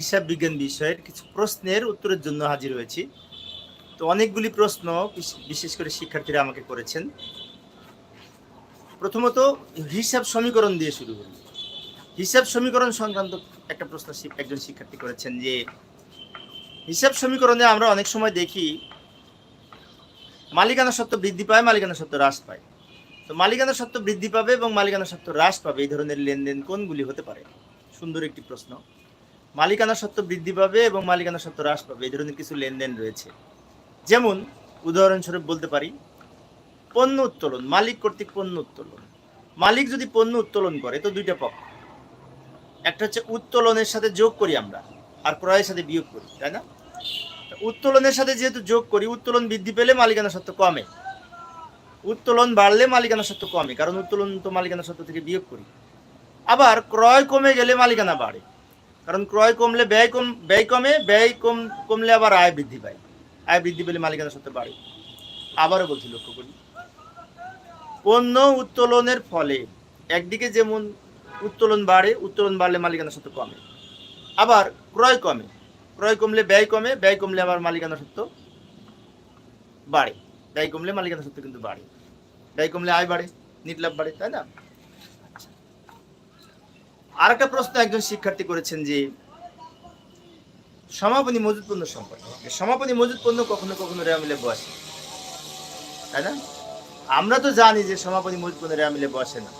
হিসাব বিজ্ঞান বিষয়ের কিছু প্রশ্নের উত্তরের জন্য হাজির হয়েছি। তো অনেকগুলি প্রশ্ন বিশেষ করে শিক্ষার্থীরা আমাকে করেছেন। প্রথমত, হিসাব সমীকরণ দিয়ে শুরু করি। হিসাব সমীকরণ সংক্রান্ত একটা প্রশ্ন একজন শিক্ষার্থী করেছেন যে, হিসাব সমীকরণে আমরা অনেক সময় দেখি, মালিকানা সত্ত্ব বৃদ্ধি পায়, মালিকানা সত্ত্ব হ্রাস পায়। তো মালিকানা সত্ত্ব বৃদ্ধি পাবে এবং মালিকানা সত্ত্ব হ্রাস পাবে। এই ধরনের লেনদেন কোনগুলি হতে পারে? সুন্দর একটি প্রশ্ন। মালিকানা সত্ত্ব বৃদ্ধি পাবে এবং মালিকানা সত্ত্ব হ্রাস পাবে। এই ধরনের কিছু লেনদেন রয়েছে। যেমন, উদাহরণস্বরূপ বলতে পারি, পণ্য উত্তোলন, মালিক কর্তৃক পণ্য উত্তোলন। মালিক যদি পণ্য উত্তোলন করে, তো দুইটা পক্ষ। একটা হচ্ছে উত্তোলনের সাথে যোগ করি আমরা, আর ক্রয়ের সাথে বিয়োগ করি, তাই না? উত্তোলনের সাথে যেহেতু যোগ করি, উত্তোলন বৃদ্ধি পেলে মালিকানা সত্ত্ব কমে। উত্তোলন বাড়লে মালিকানা সত্ত্ব কমে, কারণ উত্তোলন তো মালিকানা সত্ত্ব থেকে বিয়োগ করি। আবার ক্রয় কমে গেলে মালিকানা বাড়ে। কারণ ক্রয় কমলে ব্যয় কম, ব্যয় কমে, ব্যয় কম, কমলে আবার আয় বৃদ্ধি পায়। আয় বৃদ্ধি পেলে মালিকানা সত্ত্ব বাড়ে। আবারও বলছি, লক্ষ্য করি। পণ্য উত্তোলনের ফলে একদিকে যেমন উত্তোলন বাড়ে, উত্তোলন বাড়লে মালিকানা সত্ত্ব কমে। আবার ক্রয় কমে। ক্রয় কমলে ব্যয় কমে, ব্যয় কমলে আবার মালিকানা সত্ত্ব বাড়ে। ব্যয় কমলে মালিকানা সত্ত্ব কিন্তু বাড়ে। ব্যয় কমলে আয় বাড়ে, নিট লাভ বাড়ে, তাই না? আর একটা প্রশ্ন একজন শিক্ষার্থী করেছেন যে, সমাপনী মজুদ পণ্য সম্পর্কে। সমাপনী মজুদ পণ্য কখনো কখনো রেয়া মিলে বসে তাই না? আমরা তো জানি যে সমাপনী মজুদ পণ্য রেয়ামিলে বসে না।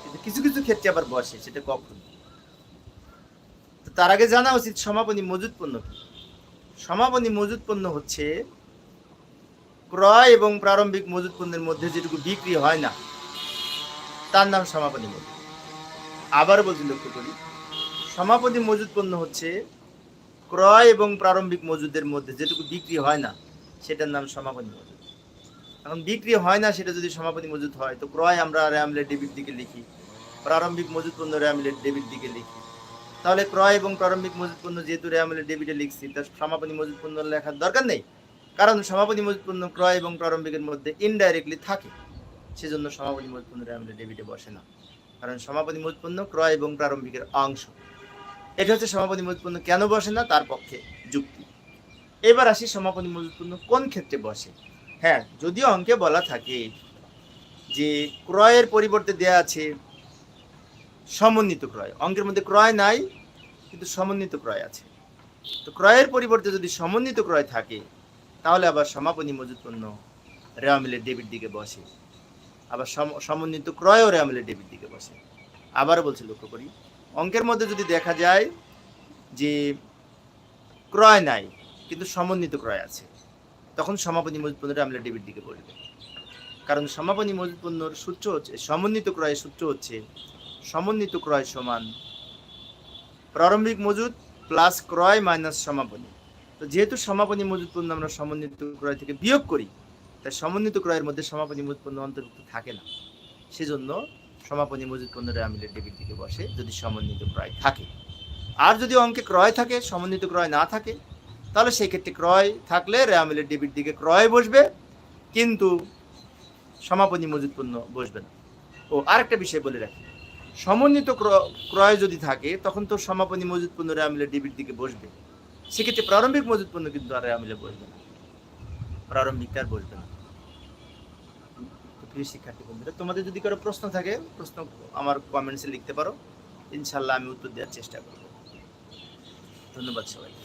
কিন্তু কিছু কিছু ক্ষেত্রে আবার বসে, সেটা কখন? তার আগে জানা উচিত সমাপনী মজুদ পণ্য কি? সমাপনী মজুদ পণ্য হচ্ছে ক্রয় এবং প্রারম্ভিক মজুদ পণ্যের মধ্যে যেটুকু বিক্রি হয় না, তার নাম সমাপনী মজুদ। আবার বলছি লক্ষ্য করি। সমাপনী মজুদ পণ্য হচ্ছে ক্রয় এবং প্রারম্ভিক মজুদের মধ্যে যেটুকু বিক্রি হয় না, সেটার নাম সমাপনী মজুদ। এখন বিক্রি হয় না, সেটা যদি সমাপনী মজুদ হয়, তো ক্রয় আমরা র্যামলেট ডেবিট দিকে লিখি, প্রারম্ভিক মজুদ পণ্য র্যামলেট ডেবিট দিকে লিখি। তাহলে ক্রয় এবং প্রারম্ভিক মজুদ পণ্য যেহেতু র্যামলেট ডেবিটে লিখছি তার সমাপনী মজুদ পণ্য লেখার দরকার নেই, কারণ সমাপনী মজুদ পণ্য ক্রয় এবং প্রারম্ভিকের মধ্যে ইনডাইরেক্টলি থাকে, সেজন্য সমাপনী মজুদ পণ্য র্যামলেট ডেবিটে বসে না। কারণ সমাপনী মজুদ পণ্য ক্রয় এবং প্রারম্ভিকের অংশ। এটা হচ্ছে সমাপতি পণ্য কেন বসে না, তার পক্ষে যুক্তি। এবার আসি সমাপনী মজুদ পণ্য কোন ক্ষেত্রে বসে? হ্যাঁ যদিও অঙ্কে বলা থাকে যে ক্রয়ের পরিবর্তে দেয়া আছে সমন্বিত ক্রয়। অঙ্কের মধ্যে ক্রয় নাই, কিন্তু সমন্বিত ক্রয় আছে। তো ক্রয়ের পরিবর্তে যদি সমন্বিত ক্রয় থাকে, তাহলে আবার সমাপনী মজুদ পণ্য রেওয়া মিলের ডেবিট দিকে বসে। আবার সম- সমন্বিত ক্রয় রেওয়া মিলের ডেবিট দিকে বসে। আবারও বলছি লক্ষ্য করি, অঙ্কের মধ্যে যদি দেখা যায় যে ক্রয় নাই, কিন্তু সমন্বিত ক্রয় আছে, তখন সমাপনী মজুদ পণ্যটা আমরা ডেবিট দিকে বলবে কারণ সমাপনী মজুদ পণ্যর সূত্র হচ্ছে, সমন্বিত ক্রয়ের সূত্র হচ্ছে সমন্বিত ক্রয় সমান প্রারম্ভিক মজুদ প্লাস ক্রয় মাইনাস সমাপনী। তো যেহেতু সমাপনী মজুদ পণ্য আমরা সমন্বিত ক্রয় থেকে বিয়োগ করি তাই সমন্বিত ক্রয়ের মধ্যে সমাপনী মজুদ পণ্য অন্তর্ভুক্ত থাকে না। সেজন্য সমাপনী মজুদ পণ্য রেয়ামিলের ডেবিট দিকে বসে যদি সমন্বিত ক্রয় থাকে। আর যদি অঙ্কে ক্রয় থাকে, সমন্বিত ক্রয় না থাকে, তাহলে সেই ক্ষেত্রে ক্রয় থাকলে রেয়ামিলের ডেবিট দিকে ক্রয় বসবে, কিন্তু সমাপনী মজুদ পণ্য বসবে না। ও আরেকটা বিষয় বলে রাখি। সমন্বিত ক্র- ক্রয় যদি থাকে, তখন তো সমাপনী মজুদ পণ্য রেয়ামিলের ডেবিট দিকে বসবে। সেক্ষেত্রে প্রারম্ভিক মজুদ পণ্য কিন্তু আর রেয়ামিলে বসবে না। প্রারম্ভিকটা আর বসবে না। প্রিয় শিক্ষার্থী বন্ধুরা, তোমাদের যদি কারও প্রশ্ন থাকে, প্রশ্ন আমার কমেন্টসে লিখতে পারো। ইনশাল্লাহ আমি উত্তর দেওয়ার চেষ্টা করব। ধন্যবাদ সবাই